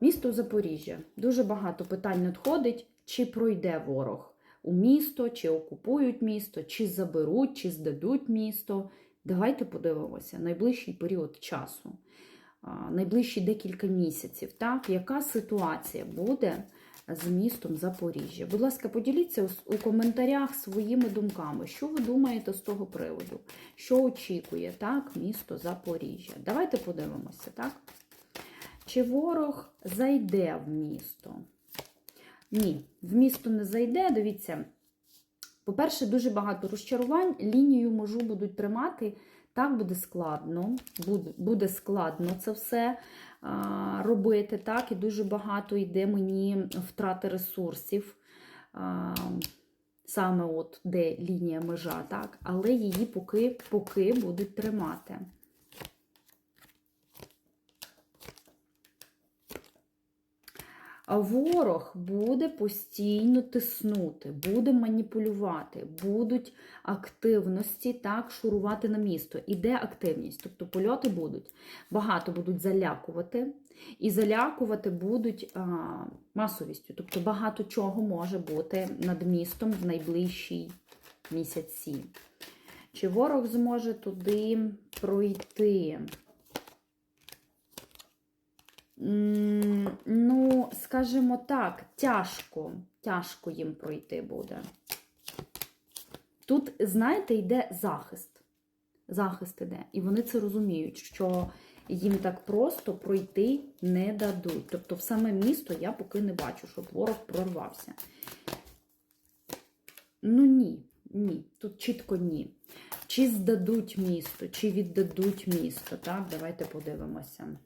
Місто Запоріжжя. Дуже багато питань надходить, чи пройде ворог у місто, чи окупують місто, чи заберуть, чи здадуть місто. Давайте подивимося найближчий період часу, найближчі декілька місяців. Так, яка ситуація буде з містом Запоріжжя? Будь ласка, поділіться у- коментарях своїми думками, що ви думаєте з того приводу, що очікує так, місто Запоріжжя. Давайте подивимося, так? Чи ворог зайде в місто? Ні, в місто не зайде. Дивіться, по-перше, дуже багато розчарувань. Лінію можу будуть тримати. Так буде складно. Буде, складно це все робити. Так, і дуже багато йде мені втрати ресурсів. Саме от де лінія межа, так, але її поки, поки будуть тримати. А ворог буде постійно тиснути, буде маніпулювати, будуть активності так шурувати на місто. Іде активність, тобто польоти будуть. Багато будуть залякувати, і залякувати будуть а, масовістю. Тобто багато чого може бути над містом в найближчі місяці. Чи ворог зможе туди пройти? М, скажімо так, тяжко, тяжко їм пройти буде. Тут, знаєте, йде захист. Захист іде. І вони це розуміють, що їм так просто пройти не дадуть. Тобто, в саме місто я поки не бачу, щоб ворог прорвався. Ну ні, ні, тут чітко ні. Чи здадуть місто, чи віддадуть місто. Так, давайте подивимося.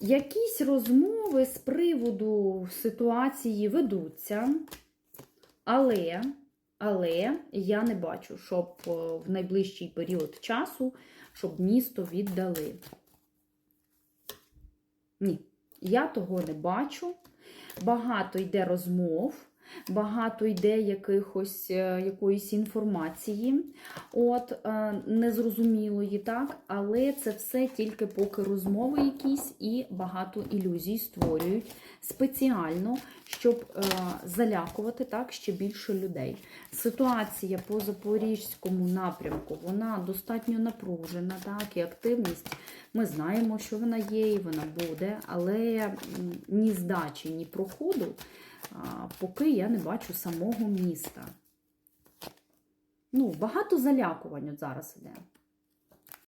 Якісь розмови з приводу ситуації ведуться, але, але я не бачу, щоб е, в найближчий період часу, щоб місто віддали. Ні, я того не бачу. Багато йде розмов, багато йде якихось, е, якоїсь інформації, от, е, незрозумілої, так, але це все тільки поки розмови якісь і багато ілюзій створюють спеціально, щоб е, залякувати так, ще більше людей. Ситуація по запорізькому напрямку, вона достатньо напружена, так, і активність. Ми знаємо, що вона є і вона буде, але ні здачі, ні проходу, поки я не бачу самого міста. Ну, багато залякувань от зараз іде.